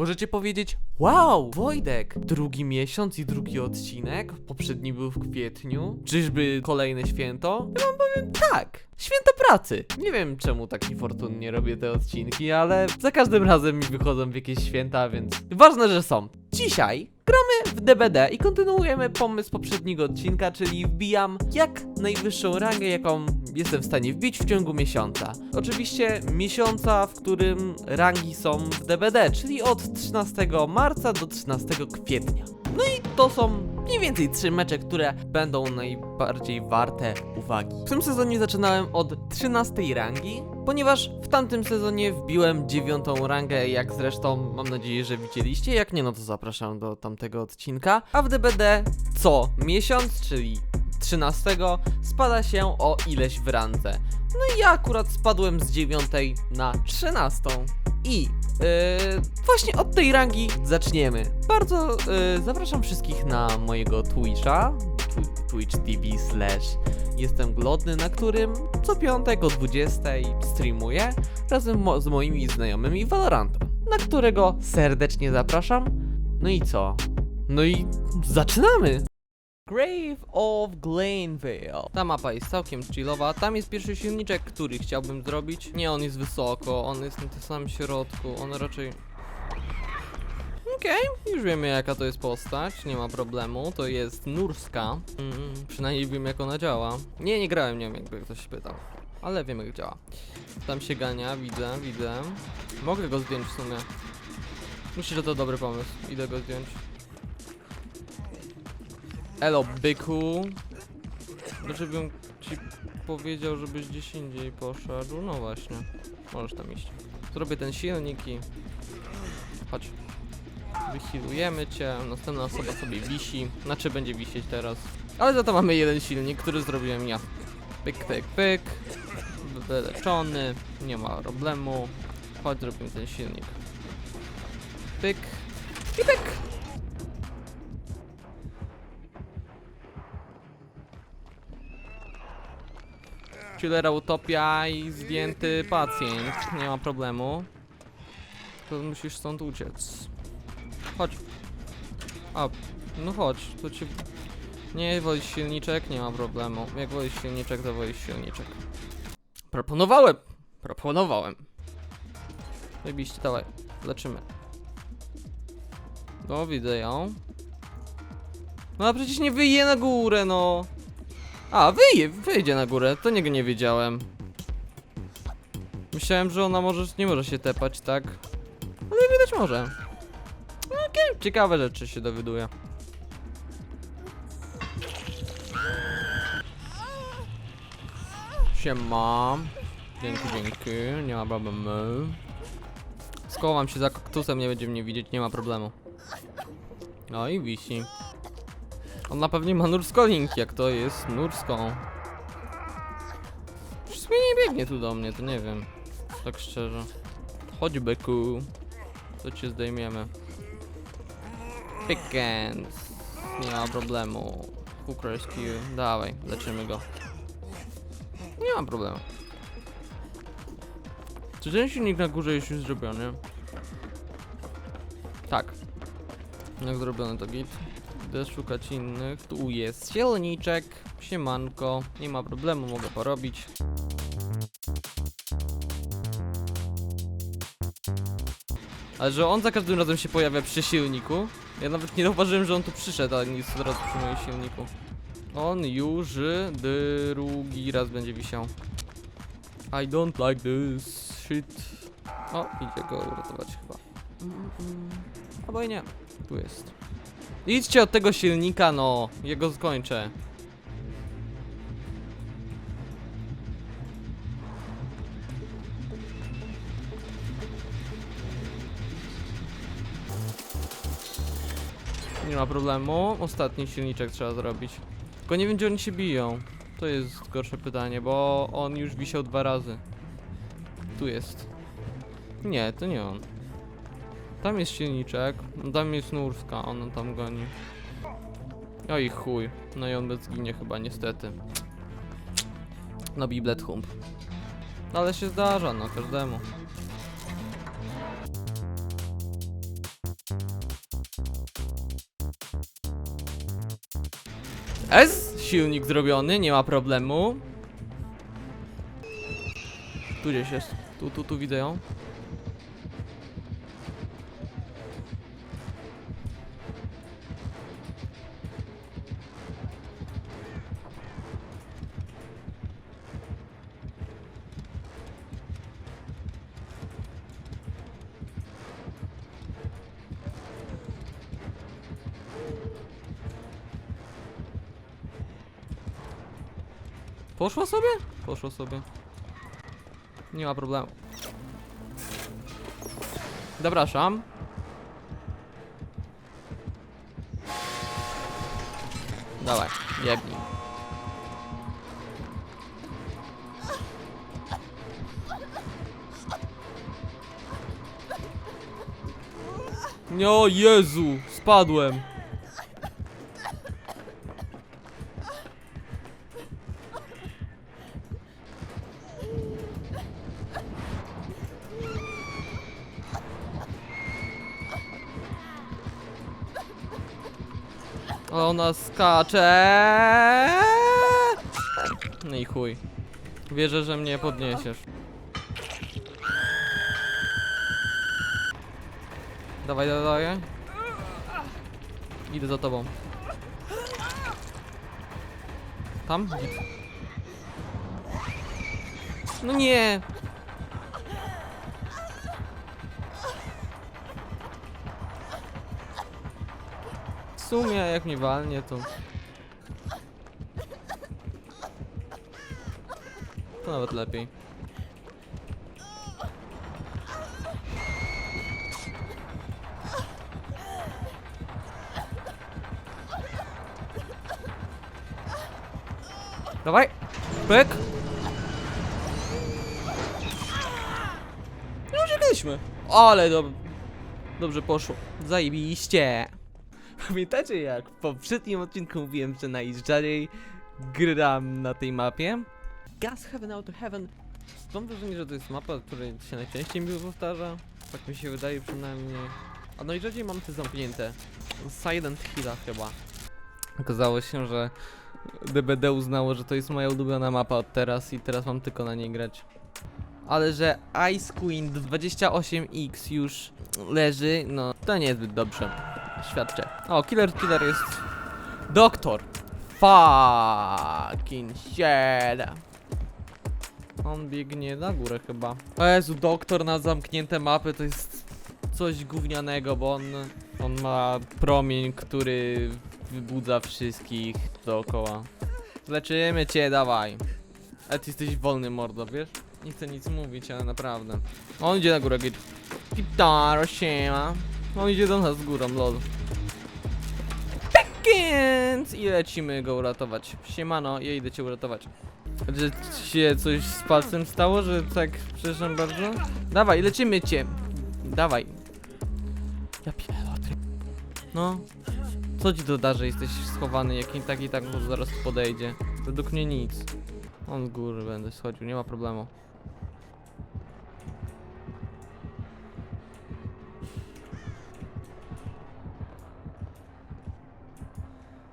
Możecie powiedzieć, wow, Wojtek, drugi miesiąc i drugi odcinek, poprzedni był w kwietniu, czyżby kolejne święto? Ja wam powiem tak, święto pracy. Nie wiem czemu tak niefortunnie robię te odcinki, ale za każdym razem mi wychodzą w jakieś święta, więc ważne, że są. Dzisiaj gramy w DBD i kontynuujemy pomysł poprzedniego odcinka, czyli wbijam jak najwyższą rangę, jaką jestem w stanie wbić w ciągu miesiąca. Oczywiście miesiąca, w którym rangi są w DBD, czyli od 13 marca do 13 kwietnia. No i to są mniej więcej trzy mecze, które będą najbardziej warte uwagi. W tym sezonie zaczynałem od 13 rangi, ponieważ w tamtym sezonie wbiłem dziewiątą rangę, jak zresztą mam nadzieję, że widzieliście. Jak nie, no to zapraszam do tamtego odcinka. A w DBD co miesiąc, czyli 13 spada się o ileś w randze. No i ja akurat spadłem z 9 na 13. I yy, właśnie od tej rangi zaczniemy. Bardzo yy, zapraszam wszystkich na mojego Twitcha, tw- Twitch TV slash jestem glodny, na którym co piątek o 20 streamuję razem mo- z moimi znajomymi Valoranta, na którego serdecznie zapraszam. No i co? No i zaczynamy! Grave of Glenvale. Ta mapa jest całkiem chillowa. Tam jest pierwszy silniczek, który chciałbym zrobić. Nie, on jest wysoko, on jest na tym samym środku, on raczej... Okej, już wiemy jaka to jest postać, nie ma problemu. To jest Nurska. Mm, przynajmniej wiem jak ona działa. Nie, nie grałem nią, jakby ktoś się pytał. Ale wiem jak działa. Tam się gania, widzę, widzę. Mogę go zdjąć w sumie. Myślę, że to dobry pomysł. Idę go zdjąć. Elo, byku. Znaczy bym ci powiedział, żebyś gdzieś indziej poszedł. No właśnie. Możesz tam iść. Zrobię ten silnik i... Chodź. Wychilujemy cię. Następna osoba sobie wisi. Znaczy będzie wisieć teraz. Ale za to mamy jeden silnik, który zrobiłem ja. Pyk, pyk, pyk. Wyleczony. Nie ma problemu. Chodź, zrobimy ten silnik. Pyk. I pyk. Chillera utopia i zdjęty pacjent. Nie ma problemu. To musisz stąd uciec. Chodź. A, no chodź, to ci... Nie wolisz silniczek? Nie ma problemu. Jak wolisz silniczek, to wolisz silniczek. Proponowałem! Proponowałem. Wybiście, dawaj. Leczymy. No, widzę ją. No a przecież nie wyje na górę, no. A, wyje, wyjdzie na górę, to niego nie wiedziałem. Myślałem, że ona może, nie może się tepać, tak? Ale widać może. Okej, ciekawe rzeczy się dowiaduje. Siema. Dzięki, dzięki, nie ma problemu. Schowam się za kaktusem, nie będzie mnie widzieć, nie ma problemu. No i wisi. On na pewnie ma nursko link, jak to jest nurską. W sumie nie biegnie tu do mnie, to nie wiem. Tak szczerze. Chodź beku. To cię zdejmiemy. Pickens. Nie ma problemu. Hook rescue. Dawaj, leczymy go. Nie ma problemu. Czy ten silnik na górze jest już zrobiony? Tak. Jak zrobiony to git. Idę szukać innych. Tu jest silniczek. Siemanko. Nie ma problemu, mogę porobić. Ale że on za każdym razem się pojawia przy silniku. Ja nawet nie zauważyłem, że on tu przyszedł, a nie jest od razu przy moim silniku. On już drugi raz będzie wisiał. I don't like this shit. O, idzie go uratować chyba. Albo i nie. Tu jest. Idźcie od tego silnika, no. Jego skończę. Nie ma problemu. Ostatni silniczek trzeba zrobić. Tylko nie wiem, gdzie oni się biją. To jest gorsze pytanie, bo on już wisiał dwa razy. Tu jest. Nie, to nie on. Tam jest silniczek, tam jest Nurska, ona tam goni. No Oj chuj, no i on zginie chyba niestety. No biblet hump. No ale się zdarza, no każdemu. S, silnik zrobiony, nie ma problemu. Tu gdzieś jest, tu, tu, tu widzę ją. Poszło sobie? Poszło sobie. Nie ma problemu. Zapraszam. Dawaj, jebnij. O Jezu, spadłem. Ona skacze. No i chuj. Wierzę, że mnie podniesiesz. Dawaj, dawaj, dawaj. Idę za tobą. Tam? No nie! Sumie jak mnie walnie to... To nawet lepiej. Dawaj! Pyk! No uciekliśmy. Ale dob dobrze poszło. Zajebiście. Pamiętacie jak w poprzednim odcinku mówiłem, że najrzadziej gram na tej mapie? Gas Heaven Out of Heaven. Mam wrażenie, że to jest mapa, której się najczęściej mi powtarza. Tak mi się wydaje przynajmniej. A najrzadziej mam te zamknięte. Silent Hilla chyba. Okazało się, że DBD uznało, że to jest moja ulubiona mapa od teraz i teraz mam tylko na niej grać. Ale że Ice Queen 28X już leży, no to niezbyt dobrze. Świadczę. O, Killer Killer jest... Doktor! Fucking shit! On biegnie na górę chyba. O Jezu, doktor na zamknięte mapy to jest coś gównianego, bo on, on ma promień, który wybudza wszystkich dookoła. Leczymy cię, dawaj. Ale ty jesteś wolny, mordo, wiesz? Nie chcę nic mówić, ale naprawdę. On idzie na górę, git. Gitaro, siema. On idzie do nas z górą, lol. Pickens! I lecimy go uratować. Siemano, ja idę cię uratować. Że ci się coś z palcem stało, że tak, przepraszam bardzo? Dawaj, lecimy cię. Dawaj. Ja pierdolę. No. Co ci to da, że jesteś schowany, jak i tak i tak zaraz podejdzie? Według mnie nic. On z góry będę schodził, nie ma problemu.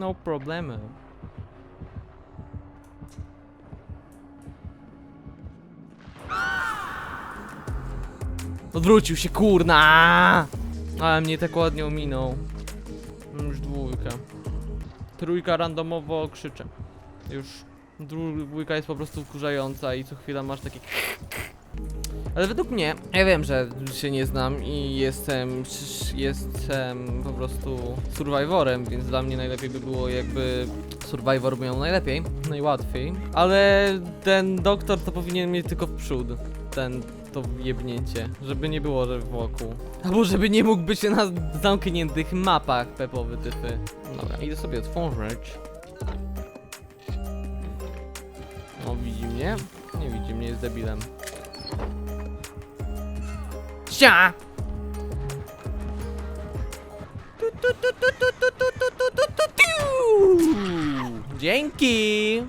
No problemu. Odwrócił się, kurna! Ale mnie tak ładnie ominął. Już dwójkę. Trójka randomowo krzycze. Już dwójka jest po prostu wkurzająca i co chwila masz takie ale według mnie, ja wiem, że się nie znam i jestem, jestem po prostu survivorem, więc dla mnie najlepiej by było jakby survivor miał najlepiej, najłatwiej. Ale ten doktor to powinien mieć tylko w przód, ten, to jebnięcie, żeby nie było, że wokół. Albo żeby nie mógł być na zamkniętych mapach pepowy typy. Dobra, idę sobie otworzyć. O, widzi mnie? Nie widzi mnie, jest debilem. Tiu! Dzięki!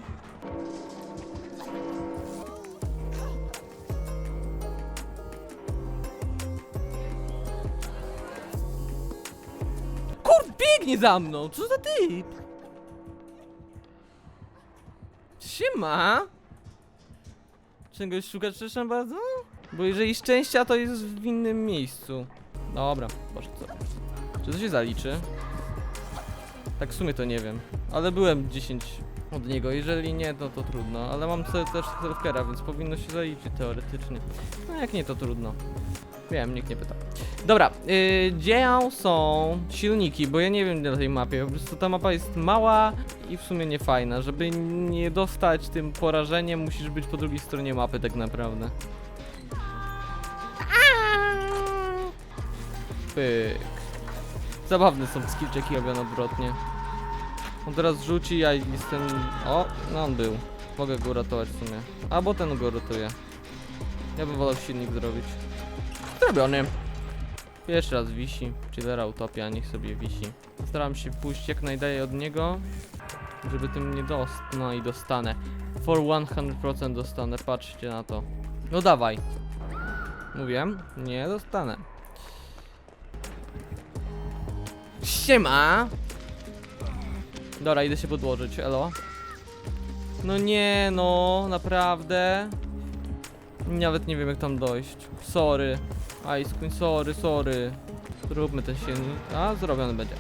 Kur, biegnie za mną! Co za typ? Siema! Czegoś szukasz przepraszam bardzo? Bo jeżeli szczęścia, to jest w innym miejscu. Dobra, boże co? Czy to się zaliczy? Tak w sumie to nie wiem. Ale byłem 10 od niego, jeżeli nie, no to trudno. Ale mam te- też selfcare'a, więc powinno się zaliczyć teoretycznie. No jak nie, to trudno. Wiem, nikt nie pyta. Dobra, yy, gdzie są silniki? Bo ja nie wiem na tej mapie. Po prostu ta mapa jest mała i w sumie nie fajna. Żeby nie dostać tym porażeniem, musisz być po drugiej stronie mapy tak naprawdę. Pyk. Zabawne są skillczeki robione odwrotnie. On teraz rzuci, ja jestem... O, no on był. Mogę go uratować w sumie. Albo ten go ratuje. Ja bym wolał silnik zrobić. Zrobiony. Jeszcze raz wisi. Chillera utopia, niech sobie wisi. Staram się pójść jak najdalej od niego, żeby tym nie dost... No i dostanę. For 100% dostanę, patrzcie na to. No dawaj. Mówiłem? Nie dostanę. Siema! Dobra, idę się podłożyć, elo. No nie, no, naprawdę. Nawet nie wiem jak tam dojść. Sorry. Ice Queen, sorry, sorry. Zróbmy ten silnik. A, zrobiony będzie.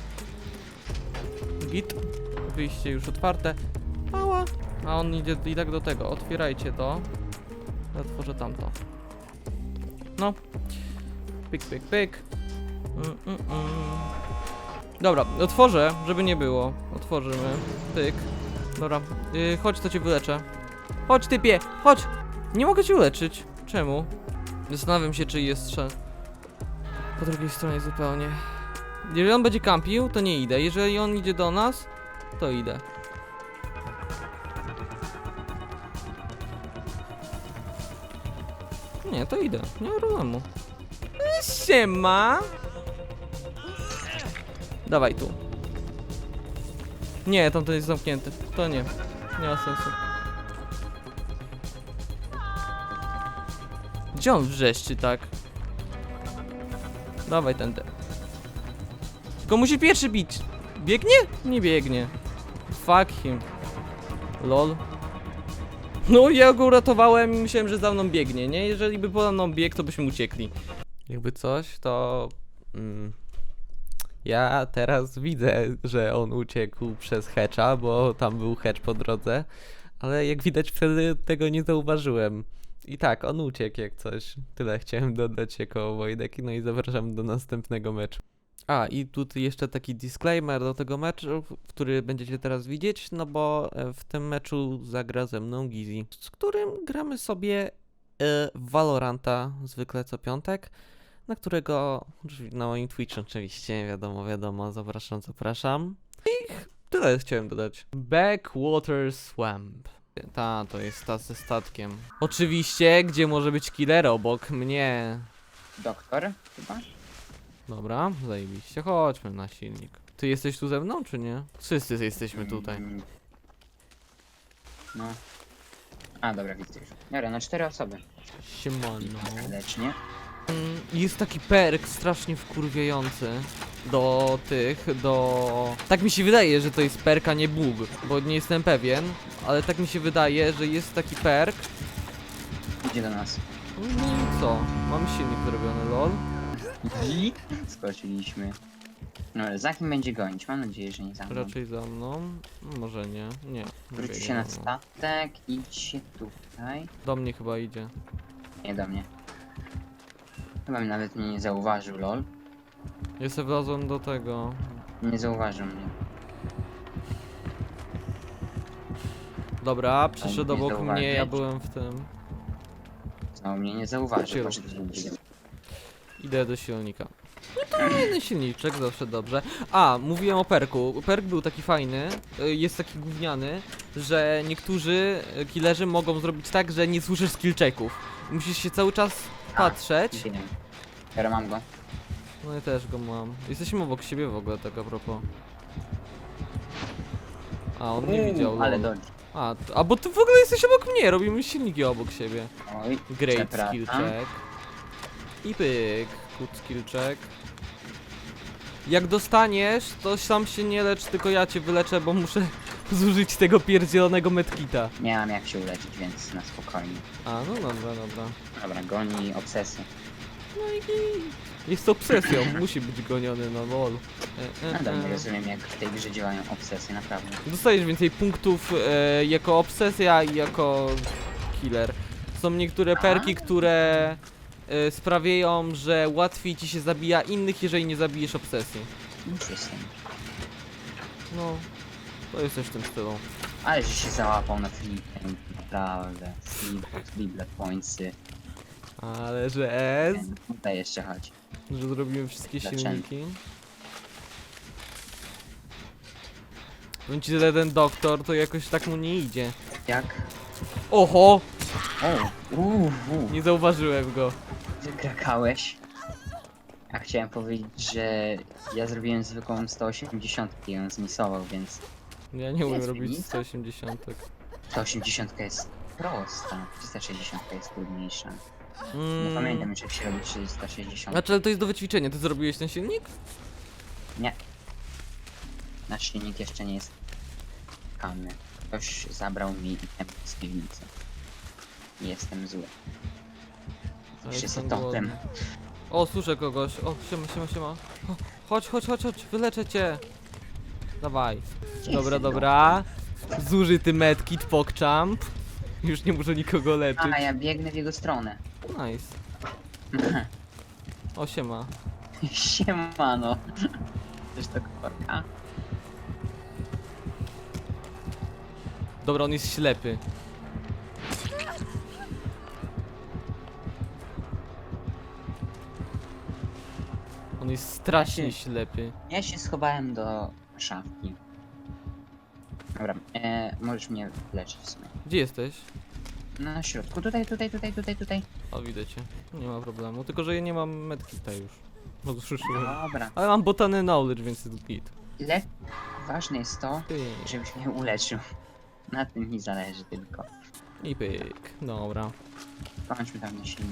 Git. Wyjście już otwarte. Mała. A on idzie i tak do tego. Otwierajcie to. Otworzę tamto. No. Pyk, pyk, pyk. Mm, mm, mm. Dobra, otworzę, żeby nie było. Otworzymy. Pyk. Dobra. Yy, chodź, to cię wyleczę. Chodź, typie, chodź! Nie mogę cię uleczyć. Czemu? Zastanawiam się, czy jest strzel. Po drugiej stronie zupełnie. Jeżeli on będzie kampił, to nie idę. Jeżeli on idzie do nas, to idę. Nie, to idę. Nie ma problemu. Siema! Dawaj tu. Nie, tamten jest zamknięty. To nie. Nie ma sensu. Gdzie on wrzeszczy tak? Dawaj tędy. Tylko musi pierwszy bić. Biegnie? Nie biegnie. Fuck him. Lol. No ja go uratowałem i myślałem, że za mną biegnie, nie? Jeżeli by za mną biegł, to byśmy uciekli. Jakby coś, to... Mm, ja teraz widzę, że on uciekł przez Hatcha, bo tam był Hatch po drodze. Ale jak widać wtedy tego nie zauważyłem. I tak, on uciekł jak coś. Tyle chciałem dodać jako Wojtek. No i zapraszam do następnego meczu. A, i tu jeszcze taki disclaimer do tego meczu, który będziecie teraz widzieć, no bo e, w tym meczu zagra ze mną Gizi, z którym gramy sobie e, Valoranta zwykle co piątek, na którego na moim Twitchu oczywiście, wiadomo, wiadomo, zapraszam, zapraszam. I tyle chciałem dodać. Backwater Swamp. Ta, to jest ta ze statkiem. Oczywiście, gdzie może być killer obok mnie. Doktor chyba? Dobra, zajebiście. Chodźmy na silnik. Ty jesteś tu ze mną, czy nie? Wszyscy jesteśmy tutaj. Mm. No. A, dobra, widzę już. Dobra, na cztery osoby. Siemano. Serdecznie. Mm, Jest taki perk strasznie wkurwiający do tych, do... Tak mi się wydaje, że to jest perk, a nie bug, bo nie jestem pewien, ale tak mi się wydaje, że jest taki perk. Idzie do nas. No i co? Mam silnik zrobiony, lol. I skoczyliśmy. No ale za kim będzie gonić? Mam nadzieję, że nie za mną. Raczej za mną. No, Może nie. Nie. biegnie się na statek, idźcie tutaj. Do mnie chyba idzie. Nie do mnie. Chyba mi nawet mnie nie zauważył, lol. Ja se wlazłem do tego. Nie zauważył mnie. Dobra, przyszedł nie obok mnie, ja zauważyć. byłem w tym. Znowu mnie nie zauważył. Poszedł indziej. Idę do silnika. No to fajny silniczek, zawsze dobrze. A, mówiłem o perku. Perk był taki fajny, y, jest taki gówniany, że niektórzy y, killerzy mogą zrobić tak, że nie słyszysz skill checków. Musisz się cały czas patrzeć. Wiem. Teraz mam go. No ja też go mam. Jesteśmy obok siebie w ogóle, tak a propos. A, on nie Uuu, widział. Ale dodge. A, t- a bo ty w ogóle jesteś obok mnie, robimy silniki obok siebie. Oj, Great Przepraszam. skill check. I pyk. Good skill check. Jak dostaniesz, to sam się nie lecz, tylko ja cię wyleczę, bo muszę zużyć tego pierdzielonego medkita. Nie mam jak się uleczyć, więc na spokojnie. A, no dobra, dobra. Dobra, goni obsesję. No i git. Jest obsesją, musi być goniony, no lol. E, e, Nadal nie e. rozumiem jak w tej grze działają obsesje, naprawdę. Dostajesz więcej punktów e, jako obsesja i jako killer. Są niektóre perki, które e, sprawiają, że łatwiej ci się zabija innych, jeżeli nie zabijesz obsesji. Interesting. No, to jest coś w tym stylu. Ale że się załapał na flipem, naprawdę. Flip pointsy. Ale że S, Tutaj jeszcze chodź. że zrobimy wszystkie Dlaczego? silniki. Powiem ci, że ten doktor to jakoś tak mu nie idzie. Jak? Oho! O, uuu, uu, Nie zauważyłem go. wykrakałeś. A chciałem powiedzieć, że ja zrobiłem zwykłą 180 i on zmisował, więc Ja nie umiem Jest robić różnica? 180. 180 jest prosta, 360 jest trudniejsza. Nie Mm. pamiętam już jak się robi 360. Znaczy, ale to jest do wyćwiczenia. Ty zrobiłeś ten silnik? Nie. Nasz silnik jeszcze nie jest pełny. Ktoś zabrał mi item z piwnicy. Jestem zły. Ale Wszyscy jestem totem. głodny. O, słyszę kogoś. O, siema, siema, siema. O, chodź, chodź, chodź, chodź, wyleczę cię. Dawaj. Dobra, dobra. Zużyty medkit, pokchamp. Już nie muszę nikogo leczyć. A ja biegnę w jego stronę. Nice. O, siema. Siemano. Też to korka. Dobra, on jest ślepy. On jest strasznie ślepy. Ja się schowałem do szafki. Dobra, e, możesz mnie leczyć w sumie. Gdzie jesteś? Na środku, tutaj, tutaj, tutaj, tutaj, tutaj. O, widzę cię. Nie ma problemu. Tylko, że ja nie mam medkita już. No, słyszałem. Dobra. Ale mam botany knowledge, więc jest git. Le... Ważne jest to, Ty. żebyś mnie uleczył. Na tym mi zależy tylko. I pyk. Dobra. Kończmy tam na.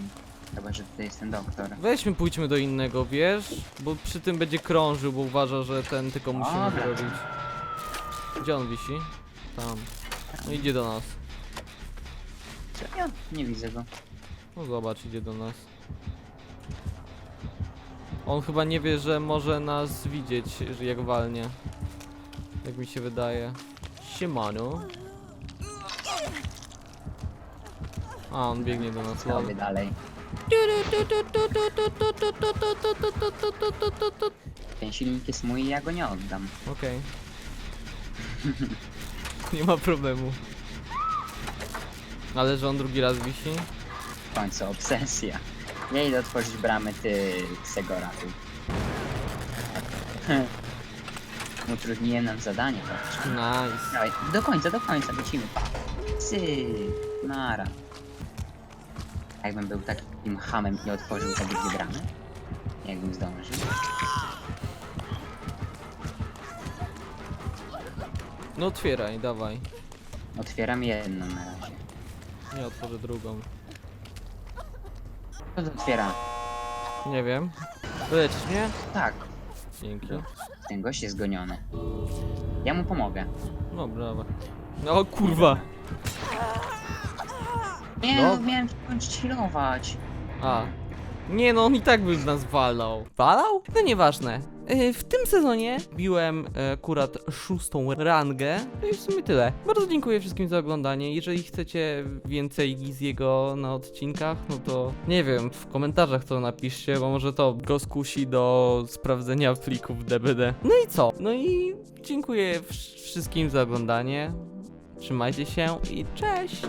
Chyba, że tutaj jest ten doktor. Weźmy, pójdźmy do innego, wiesz? Bo przy tym będzie krążył, bo uważa, że ten tylko musimy Dobra. zrobić. Gdzie on wisi? Tam. No idzie do nas. Serio? Nie widzę go. No zobacz, idzie do nas. On chyba nie wie, że może nas widzieć, że jak walnie. Jak mi się wydaje. Siemano. A, on biegnie do nas, lol. Robię dalej. Ten silnik jest mój i ja go nie oddam. Okej. Nie ma problemu. Ale że on drugi raz wisi? W końcu obsesja. Ja idę otworzyć bramy, ty se go ratuj. Utrudniłem nam zadanie troszeczkę. Nice. Dawaj, do końca, do końca, lecimy. Cyk, nara. Jakbym był takim hamem i otworzył te dwie bramy? Jakbym zdążył. No otwieraj, dawaj. Otwieram jedną na razie. Nie otworzę drugą. Kto to otwiera? Nie wiem. Wyleczysz mnie? Tak, Dzięki. ten gość jest zgoniony. Ja mu pomogę. No brawa. No kurwa. Nie, No. no. miałem skończyć healować. A. Nie no, on i tak by nas walał. Walał? No nieważne. E, W tym sezonie biłem e, akurat szóstą rangę. No i w sumie tyle. Bardzo dziękuję wszystkim za oglądanie. Jeżeli chcecie więcej z jego na odcinkach, no to nie wiem, w komentarzach to napiszcie, bo może to go skusi do sprawdzenia plików DBD. No i co? No i dziękuję wsz- wszystkim za oglądanie. Trzymajcie się i cześć!